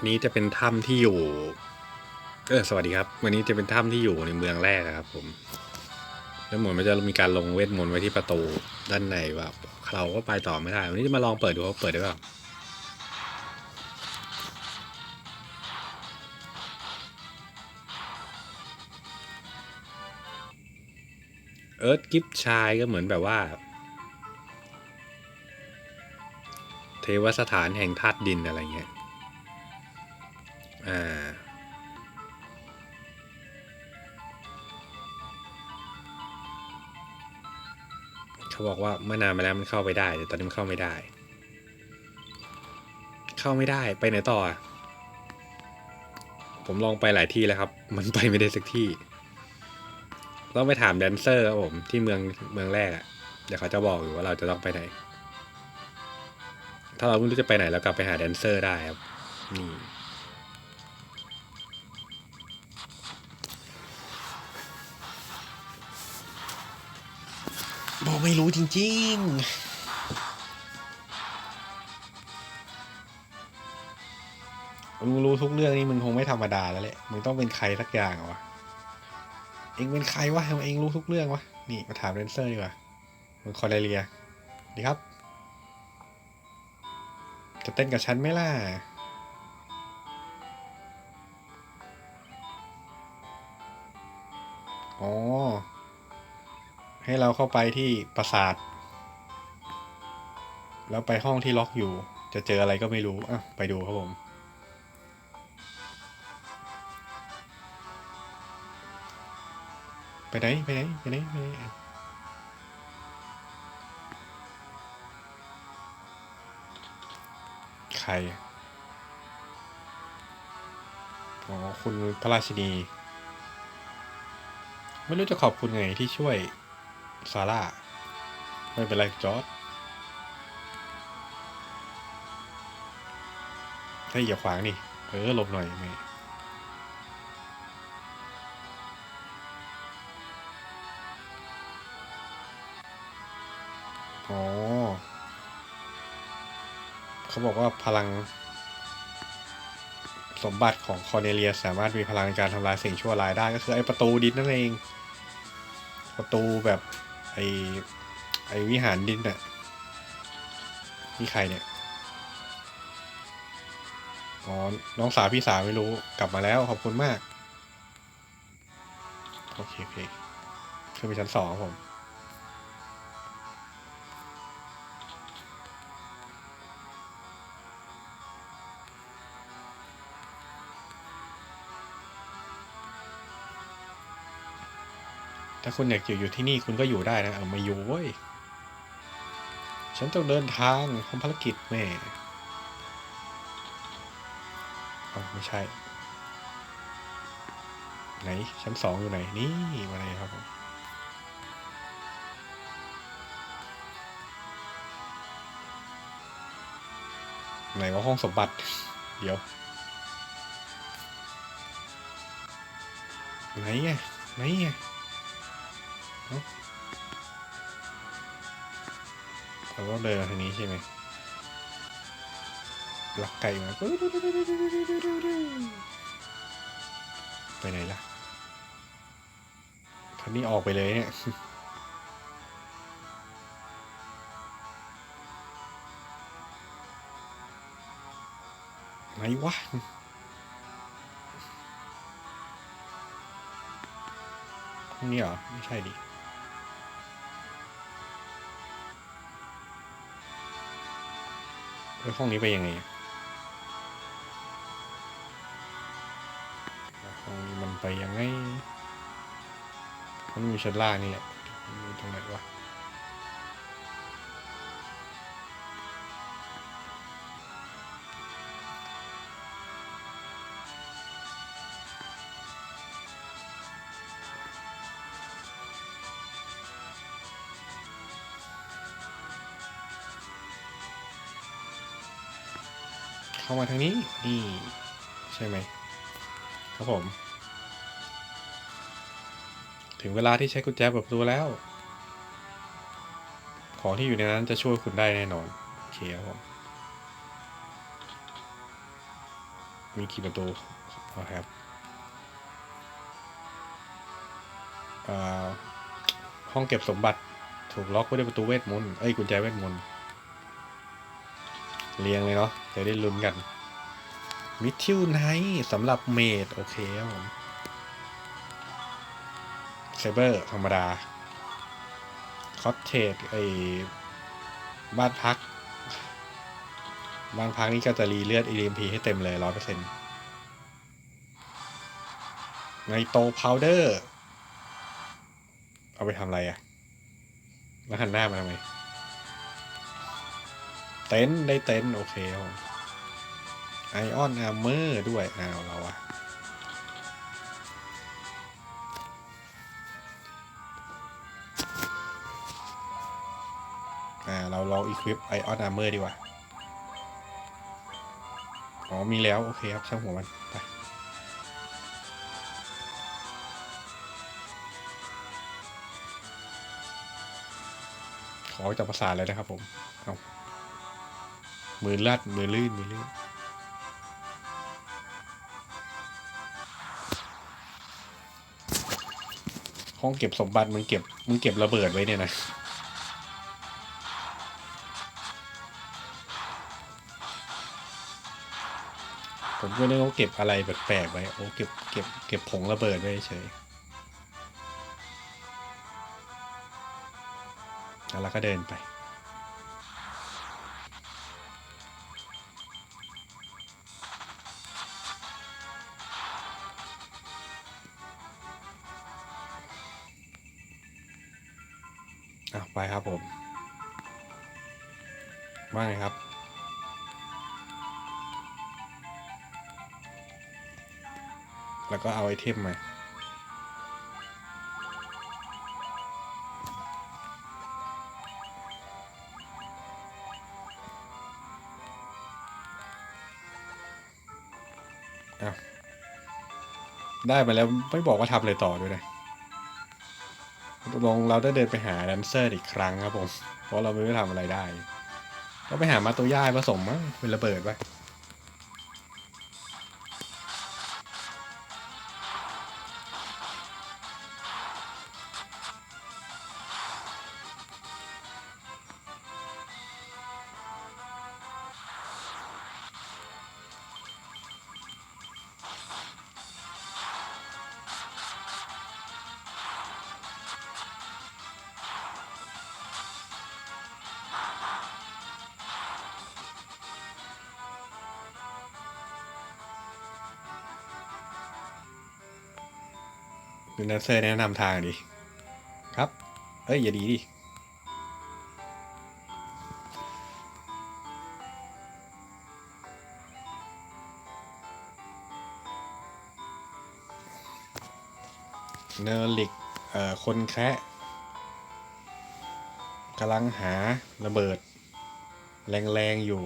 อันนี้จะเป็นถ้ำที่อยู่เออสวัสดีครับ วันนี้จะเป็นถ้ำที่อยู่ในเมืองแรกอะครับ ผม แล้วเหมือนมันจะมีการลงเวทมนต์ไว้ที่ประตูด้านในแบบเราก็ไปต่อไม่ได้ วันนี้จะมาลองเปิดดูว่าเปิดได้เปล่าเอิร์ธกิฟชายก็เหมือนแบบว่า เทวสถานแห่งธาตุดินอะไรเงี้ย อ่าเขาบอกว่าเมื่อนานมาแล้วมันเข้าไปได้แต่ตอนนี้มันเข้าไม่ได้ เข้าไม่ได้ไปไหนต่อ ผมลองไปหลายที่แล้วครับ มันไปไม่ได้สักที่ต้องไปถามแดนเซอร์ครับผมที่เมืองเมืองแรกอะ่ะเดี๋ยวเขาจะบอกอยู่ว่าเราจะต้องไปไหน ถ้าเราไม่รู้จะไปไหนเรากลับไปหาแดนเซอร์ได้ครับนี่ บอกไม่รู้จริงๆมึงรู้ทุกเรื่องนี่มึงคงไม่ธรรมดาแล้วแหละ มึงต้องเป็นใครสักอย่างวะ เองเป็นใครวะทำไมเองรู้ทุกเรื่องวะ นี่มาถามแดนเซอร์ดีกว่า มึงคอร์เนเลียดีครับ จะเต้นกับฉันไหมล่ะ อ๋อ ให้เราเข้าไปที่ปราสาท แล้วไปห้องที่ล็อกอยู่ จะเจออะไรก็ไม่รู้อะไปดูครับผมไปไหนไปไหนไปไหนไปไหนใครอ๋อคุณพระราชินี ไม่รู้จะขอบคุณไงที่ช่วย ซาร่า ไม่เป็นไรจอร์ดให้อย่าขวางนี่เออหลบหน่อยแม่อ๋อ เขาบอกว่าพลัง สมบัติของคอร์เนเลียสสามารถมีพลังในการทำลายสิ่งชั่วร้ายได้ก็คือไอ้ประตูดินนั่นเอง ประตูแบบ อ้ไอ้วิหารดินน่ะนี่ใครเนี่ย อ๋อ น้องสาวพี่สาวไม่รู้กลับมาแล้วขอบคุณมาก โอเคโอเคขึ้นไปชั้นสองผม ถ้าคุณอยากอยู่อยู่ที่นี่คุณก็อยู่ได้นะเอามาอยู่เว้ย ฉันต้องเดินทางทำภารกิจแม่เอาไม่ใช่ ไหน ชั้นสองอยู่ไหน นี่มาเลยครับผมไหนว่าห้องสมบัติ เดี๋ยว ไหนไงไหนไง เราก็เดินทางนี้ใช่ไหมลักไก่มาไปไหนล่ะทางนี้ออกไปเลยเนี่ยไหนวะนี้เหรอ ไม่ใช่ดิ แล้วห้องนี้ไปยังไงห้องนี้มันไปยังไงมันมีชั้นล่างนี่แหละมันอยู่ตรงไหนวะ เข้ามาทางนี้นี่ใช่ไหมครับผม ถึงเวลาที่ใช้กุญแจเปิดประตูแล้ว ของที่อยู่ในนั้นจะช่วยคุณได้แน่นอนโอเคครับผมมีกี่ประตูอ๋อครับอ่าห้องเก็บสมบัติถูกล็อกไว้ด้วยประตูเวทมนต์เอ้ยกุญแจเวทมนต์ เรียงเลยเนาะจะได้ลุ้นกันมิทิวไนท์สำหรับเมดโอเคครับผมเซเบอร์ธรรมดาคอตเทจไอบ้านพัก บ้านพักนี่ก็จะรีเลือด EMP ให้เต็มเลยร้อยเปอร์เซ็นต์ไงโตพาวเดอร์ เอาไปทำอะไรอะแล้วหันหน้ามาทำไม เต็นท์ได้เต็นท์โอเคครับไอออนอาร์เมอร์ด้วยอ้าวเราอะอ่าเราลองอีควิปไอออนอาร์เมอร์ดีกว่า อ๋อ มีแล้ว โอเคครับ ช่างหัวมัน ไป ขอจับประสาเลยนะครับผม เอา มือลัดมือลื่นมือลื่นห้องเก็บสมบัติมึงเก็บมึงเก็บระเบิดไว้เนี่ยนะผมก็นึกว่าเก็บอะไรแปลกๆไว้ โอ้ เก็บ เก็บ เก็บผงระเบิดไว้เฉยแล้วก็เดินไป อะไปครับผมว่าไงครับ แล้วก็เอาไอเทมมาอ้าวได้มาแล้วไม่บอกว่าทำอะไรต่อด้วยนะ ลงเราได้เดินไปหาแดนเซอร์อีกครั้งครับผม เพราะเราไม่ได้ทำอะไรได้ ก็ไปหามาตัวย่ายผสมมั้งเป็นระเบิดไป ดูแดนเซอร์แนะนำทางดิ ครับ เอ้ย อย่าดีดิเนอร์ลิกเอ่อ คนแคะกำลังหาระเบิด แรงๆ อยู่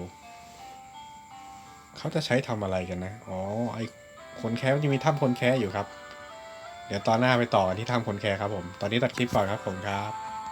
เขาจะใช้ทำอะไรกันนะ อ๋อ ไอคนแคะมันจะมีถ้ำคนแคะอยู่ครับ ดี๋ยวตอนหน้าไปต่อกันที่ทำคนแคร์ครับผม ตอนนี้ตัดคลิปก่อนครับผมครับ